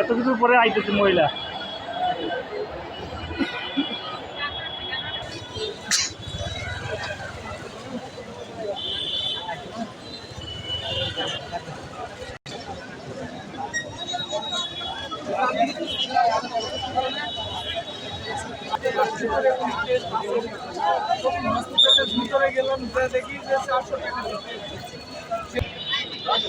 এত কিছুর পরে আইতেছে মহিলা। ভিতরে গেলাম দেখি যে চারশো টাকা আচ্ছা